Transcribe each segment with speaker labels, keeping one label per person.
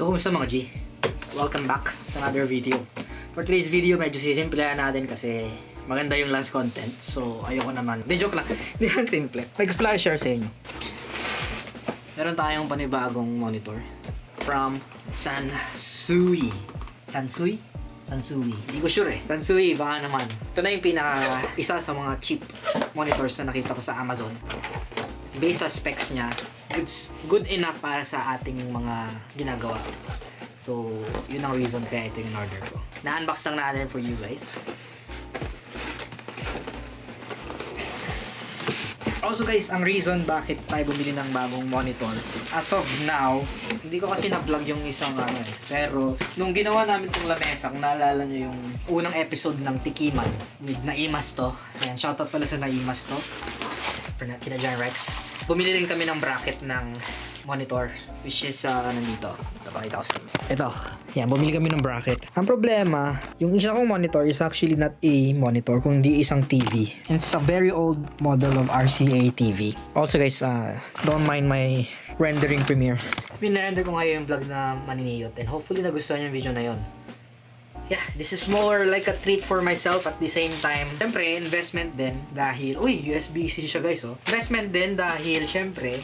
Speaker 1: So, kumusta mga G? Welcome back sa another video. For today's video, medyo sisimplihan natin kasi maganda yung last content. So, ayoko naman. Hindi, joke lang. Hindi lang simple. May gusto lang i-share sa inyo. Meron tayong panibagong monitor from Sansui. Sansui? Sansui. Hindi ko sure eh. Sansui, baka naman. Ito na yung pinaka isa sa mga cheap monitors na nakita ko sa Amazon. Based sa specs niya, it's good enough para sa ating mga ginagawa. So, yun ang reason kaya ito yung order ko. Na-unbox lang natin for you guys. Also guys, ang reason bakit tayo bumili ng bagong monitor, as of now, hindi ko kasi na-vlog yung isang ano eh. Pero, nung ginawa namin itong lamesa, kung naalala nyo yung unang episode ng Tikiman with Naimas to. Ayan, shoutout pala sa Naimas to. Kina John Rex. Bumili rin kami ng bracket ng monitor, which is, uh, ano dito. Ito, pakita ko sa inyo. Ito. Yan, bumili kami ng bracket. Ang problema, yung isa kong monitor is actually not a monitor, kundi isang TV. And it's a very old model of RCA TV. Also guys, uh, don't mind my rendering premiere. Pinarender ko ngayon yung vlog na maniniyot and hopefully nagustuhan yung video na yon. Yeah, this is more like a treat for myself at the same time. Siyempre, investment din dahil, uy, USB-C siya guys, oh. Investment din dahil, siyempre,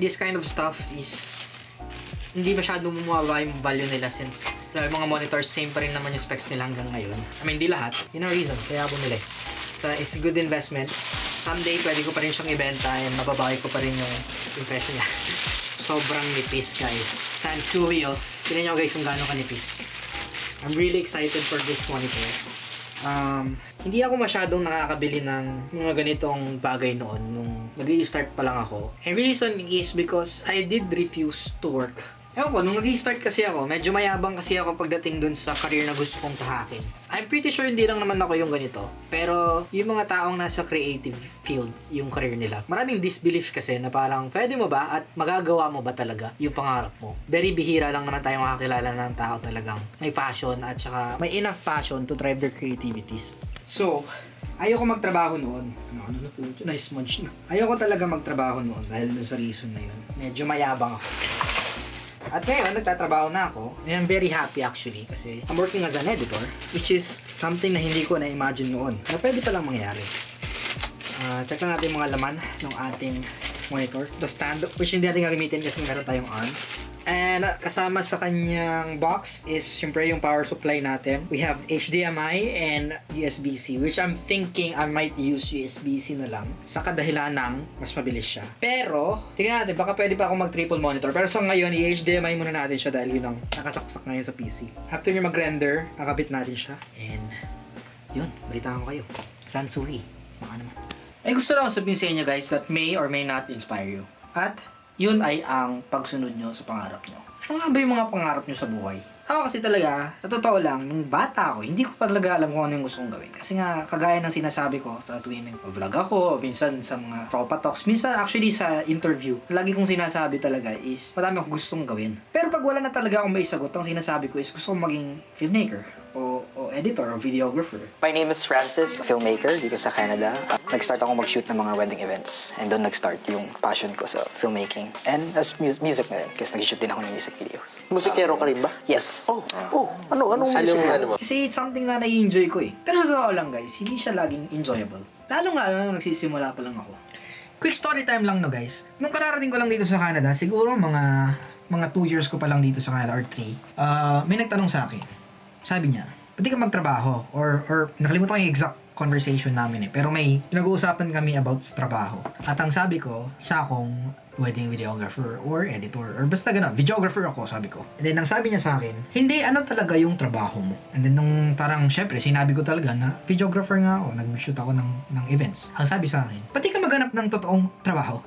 Speaker 1: this kind of stuff is hindi masyadong bumaba yung value nila since yung mga monitors same pa rin naman yung specs nila hanggang ngayon. I mean, hindi lahat. Yun ang reason kaya bumili. So, it's a good investment. Someday, pwede ko pa rin siyang ibenta and mababawi ko pa rin yung impression niya. Sobrang nipis, guys. Sansui, oh. Tignan nyo guys kung gaano kanipis. I'm really excited for this monitor. Um, hindi ako masyadong nakakabili ng mga ganitong bagay noon nung nag start pa lang ako. And reason is because I did refuse to work. Ewan ko, nung nag start kasi ako, medyo mayabang kasi ako pagdating dun sa career na gusto kong tahakin. I'm pretty sure hindi lang naman ako yung ganito. Pero yung mga taong nasa creative field, yung career nila, maraming disbelief kasi na parang pwede mo ba at magagawa mo ba talaga yung pangarap mo. Very bihira lang naman tayo makakilala ng tao talagang may passion at saka may enough passion to drive their creativities. So, ayoko magtrabaho noon. Ano, ano na po? Nice munch na. Ayoko talaga magtrabaho noon dahil doon sa reason na yun. Medyo mayabang ako. At ngayon, nagtatrabaho na ako. And I'm very happy actually kasi I'm working as an editor which is something na hindi ko na-imagine noon na pwede palang mangyari. Ah, check lang natin yung mga laman ng ating monitor. The stand, which hindi natin gagamitin kasi meron tayong arm. And uh, kasama sa kanyang box is syempre yung power supply natin. We have HDMI and USB-C which I'm thinking I might use USB-C na lang sa kadahilan ng mas mabilis siya. Pero, tingnan natin, baka pwede pa ako mag triple monitor. Pero sa ngayon, i-HDMI muna natin siya dahil yun ang nakasaksak ngayon sa PC. After nyo mag-render, kakabit natin siya. And, yun, balitaan ko kayo. Sansui. Baka naman. Ay gusto lang sabihin sa inyo guys that may or may not inspire you. At yun ay ang pagsunod nyo sa pangarap nyo. Ano nga ba yung mga pangarap nyo sa buhay? Ako kasi talaga, sa totoo lang, nung bata ako, hindi ko talaga alam kung ano yung gusto kong gawin. Kasi nga, kagaya ng sinasabi ko sa tuwing nag-vlog ako, minsan sa mga tropa talks, minsan actually sa interview, lagi kong sinasabi talaga is, madami akong gustong gawin. Pero pag wala na talaga akong may sagot, ang sinasabi ko is gusto kong maging filmmaker editor o videographer.
Speaker 2: My name is Francis, filmmaker dito sa Canada. Nag-start ako mag-shoot ng mga wedding events and doon nag-start yung passion ko sa filmmaking and as mu- music na rin kasi nag-shoot din ako ng music videos.
Speaker 3: Musikero ka rin ba?
Speaker 2: Yes.
Speaker 3: Oh, oh, ano, anong
Speaker 2: Anong-
Speaker 3: musik?
Speaker 2: ano
Speaker 3: mo?
Speaker 1: Kasi it's something na nai-enjoy ko eh. Pero sa totoo lang guys, hindi siya laging enjoyable. Lalo na nagsisimula pa lang ako. Quick story time lang no guys. Nung kararating ko lang dito sa Canada, siguro mga mga 2 years ko pa lang dito sa Canada or 3, uh, may nagtanong sa akin. Sabi niya, pwede ka magtrabaho or or nakalimutan ko yung exact conversation namin eh. Pero may pinag-uusapan kami about sa trabaho. At ang sabi ko, isa akong wedding videographer or editor or basta gano'n, videographer ako sabi ko. And then ang sabi niya sa akin, hindi ano talaga yung trabaho mo. And then nung parang syempre sinabi ko talaga na videographer nga ako, nag-shoot ako ng, ng events. Ang sabi sa akin, pati ka maghanap ng totoong trabaho.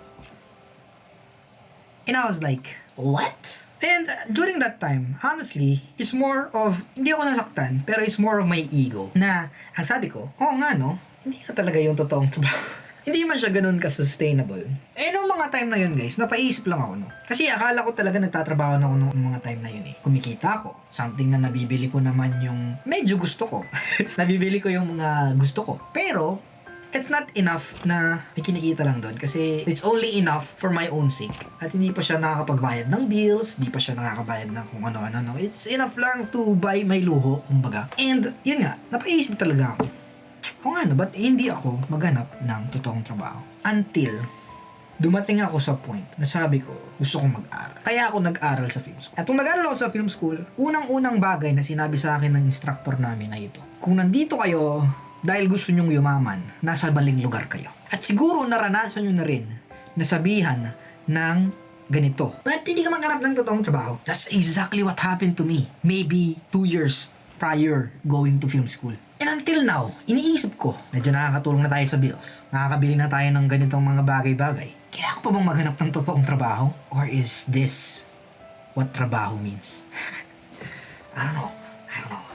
Speaker 1: And I was like, what? And during that time, honestly, it's more of, hindi ako nasaktan, pero it's more of my ego. Na, ang sabi ko, oo nga no, hindi ka talaga yung totoong trabaho. hindi man siya ganun ka-sustainable. Eh, nung mga time na yun, guys, napaisip lang ako, no? Kasi akala ko talaga nagtatrabaho na ako nung mga time na yun, eh. Kumikita ako. Something na nabibili ko naman yung medyo gusto ko. nabibili ko yung mga gusto ko. Pero, it's not enough na may kinikita lang doon kasi it's only enough for my own sake. At hindi pa siya nakakapagbayad ng bills, hindi pa siya nakakabayad ng kung ano-ano. No. It's enough lang to buy my luho, kumbaga. And yun nga, napaisip talaga ako. O nga no, ba't hindi ako maghanap ng totoong trabaho? Until dumating ako sa point na sabi ko, gusto kong mag-aral. Kaya ako nag-aral sa film school. At kung nag-aral ako sa film school, unang-unang bagay na sinabi sa akin ng instructor namin ay ito. Kung nandito kayo dahil gusto nyong yumaman, nasa maling lugar kayo. At siguro naranasan nyo na rin nasabihan ng ganito. Ba't hindi ka maghanap ng totoong trabaho? That's exactly what happened to me. Maybe two years prior going to film school. And until now, iniisip ko, medyo nakakatulong na tayo sa bills. Nakakabili na tayo ng ganitong mga bagay-bagay. Kailangan ko pa bang maghanap ng totoong trabaho? Or is this what trabaho means? I don't know. I don't know.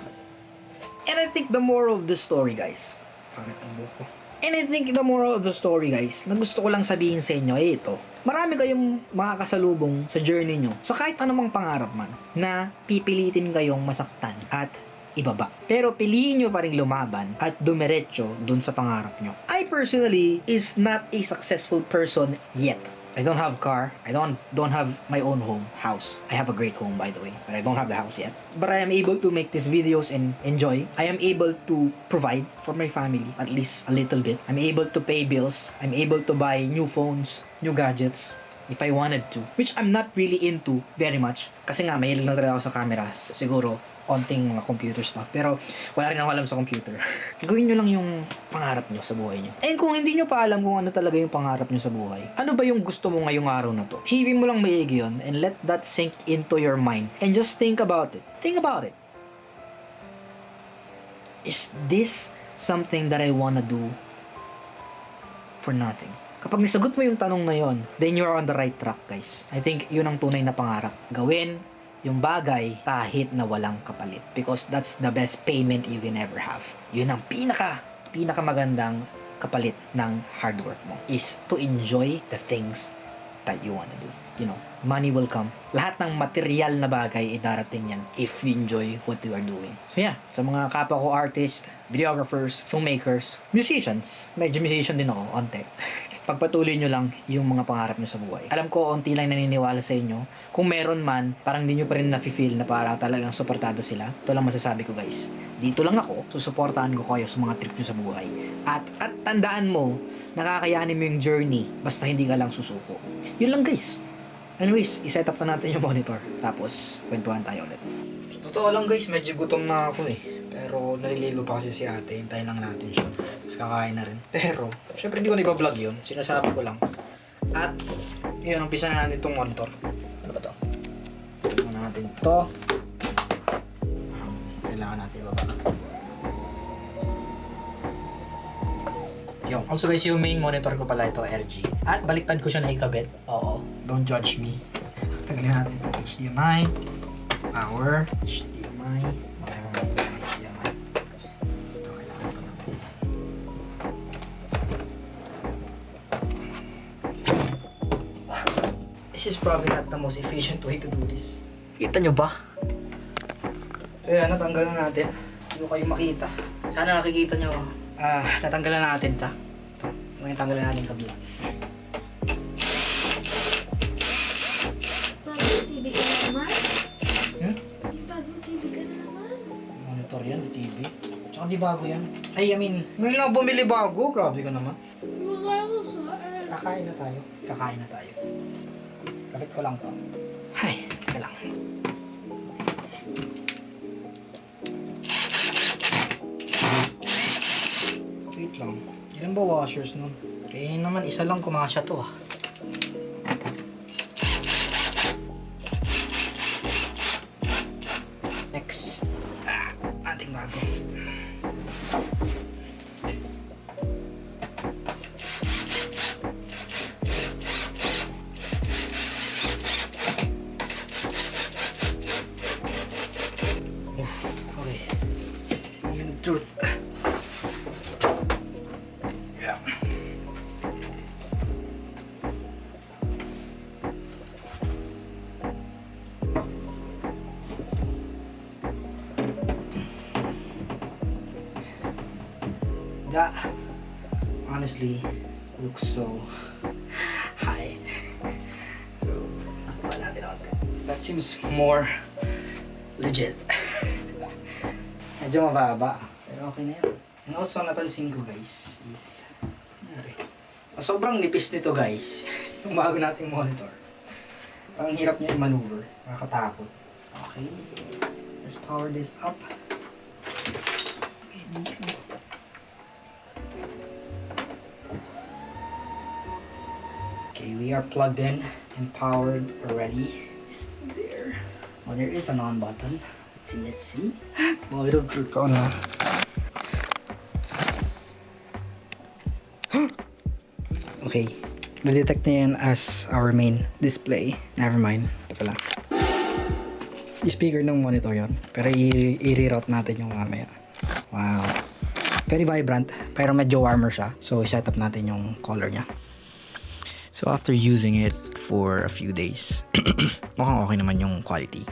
Speaker 1: And I think the moral of the story, guys. Pangit ang buhok ko. And I think the moral of the story, guys, na gusto ko lang sabihin sa inyo ay ito. Marami kayong makakasalubong sa journey nyo, sa kahit anumang pangarap man, na pipilitin kayong masaktan at ibaba. Pero piliin nyo pa rin lumaban at dumiretso dun sa pangarap nyo. I personally is not a successful person yet. I don't have car. I don't don't have my own home, house. I have a great home by the way, but I don't have the house yet. But I am able to make these videos and enjoy. I am able to provide for my family at least a little bit. I'm able to pay bills. I'm able to buy new phones, new gadgets if I wanted to. Which I'm not really into very much. Kasi nga, mahilig na talaga ako sa cameras. Siguro, onting mga computer stuff. Pero, wala rin ako alam sa computer. Gawin nyo lang yung pangarap nyo sa buhay nyo. And kung hindi nyo pa alam kung ano talaga yung pangarap nyo sa buhay, ano ba yung gusto mo ngayong araw na to? Isipin mo lang maigi yun and let that sink into your mind. And just think about it. Think about it. Is this something that I wanna do for nothing? Kapag nisagot mo yung tanong na yon, then you're on the right track, guys. I think yun ang tunay na pangarap. Gawin yung bagay kahit na walang kapalit. Because that's the best payment you can ever have. Yun ang pinaka, pinaka magandang kapalit ng hard work mo is to enjoy the things that you wanna do. You know, money will come. Lahat ng material na bagay ay darating yan if you enjoy what you are doing. So yeah, sa mga kapwa ko artist, videographers, filmmakers, musicians, medyo musician din ako, onte. Pagpatuloy nyo lang yung mga pangarap nyo sa buhay. Alam ko, onti lang naniniwala sa inyo. Kung meron man, parang hindi nyo pa rin nafe-feel na parang talagang suportado sila. Ito lang masasabi ko guys. Dito lang ako, susuportahan ko kayo sa mga trip nyo sa buhay. At, at tandaan mo, nakakayanin mo yung journey basta hindi ka lang susuko. Yun lang guys. Anyways, iset up na natin yung monitor. Tapos, kwentuhan tayo ulit. Totoo lang guys, medyo gutom na ako eh. Pero naliligo pa kasi si ate, hintayin lang natin siya. Tapos kakain na rin. Pero, syempre hindi ko na iba-vlog yun. Sinasabi ko lang. At, yun, umpisa na natin itong monitor. Ano ba to? Ito natin to. Um, kailangan natin ibaba. Yung, also guys, yung main monitor ko pala ito, RG. At baliktad ko siya na ikabit. Oo, don't judge me. Tagalin natin ito, HDMI, power, HDMI, This is probably not the most efficient way to do this. Kita nyo ba? So yan, natanggal na natin. Hindi ko kayo makita. Sana nakikita nyo. Ah, natanggal na natin ta. Ito, yung tanggal na natin sa kabila.
Speaker 4: Bagong TV ka na naman?
Speaker 1: Hmm?
Speaker 4: May bagong TV ka na naman.
Speaker 1: Monitor yan, di TV. Tsaka di bago yan. Ay, I mean, ngayon lang bumili bago. Grabe ka naman. Kakain na tayo. Kakain na tayo. Kapit ko lang to. Ay, teka lang. Wait lang. Ilan ba washers nun? Kaya naman, isa lang kumasya to ah. Okay. Of truth. Yeah. Mga honestly looks so high. So. That seems more legit. Medyo mababa. Pero okay na yun. And also, napansin ko guys is, sobrang nipis nito guys. yung bago nating monitor. Ang hirap niya i-maneuver. Nakakatakot. Okay. Let's power this up. Okay, we are plugged in and powered already. Is there? Oh, there is an on button. Let's see, let's see. Ko na. Okay. Na-detect niya yan as our main display. Never mind. Ito pala. Yung speaker ng monitor yon Pero i-reroute natin yung mamaya. Wow. Very vibrant. Pero medyo warmer siya. So, i-set up natin yung color niya. So, after using it for a few days, mukhang okay naman yung quality.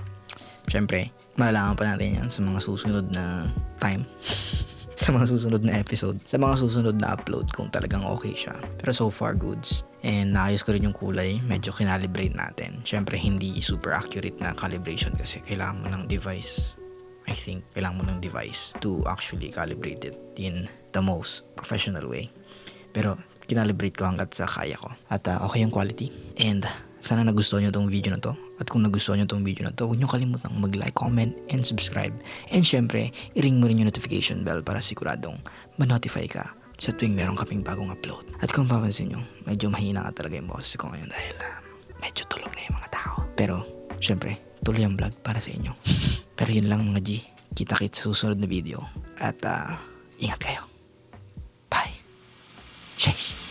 Speaker 1: Siyempre, malalaman pa natin yan sa mga susunod na time. sa mga susunod na episode. Sa mga susunod na upload kung talagang okay siya. Pero so far, goods. And naayos ko rin yung kulay. Medyo kinalibrate natin. Siyempre, hindi super accurate na calibration kasi kailangan mo ng device. I think kailangan mo ng device to actually calibrate it in the most professional way. Pero kinalibrate ko hanggat sa kaya ko. At ah, okay yung quality. And sana nagustuhan nyo tong video na to. At kung nagustuhan nyo tong video na to, huwag nyo kalimutang mag-like, comment, and subscribe. And syempre, i-ring mo rin yung notification bell para siguradong ma-notify ka sa tuwing meron kaming bagong upload. At kung papansin nyo, medyo mahina ka talaga yung boses ko ngayon dahil ah, medyo tulog na yung mga tao. Pero, syempre, tuloy ang vlog para sa inyo. Pero yun lang mga G. Kita-kit sa susunod na video. At ah, ingat kayo. Bye. Sheesh.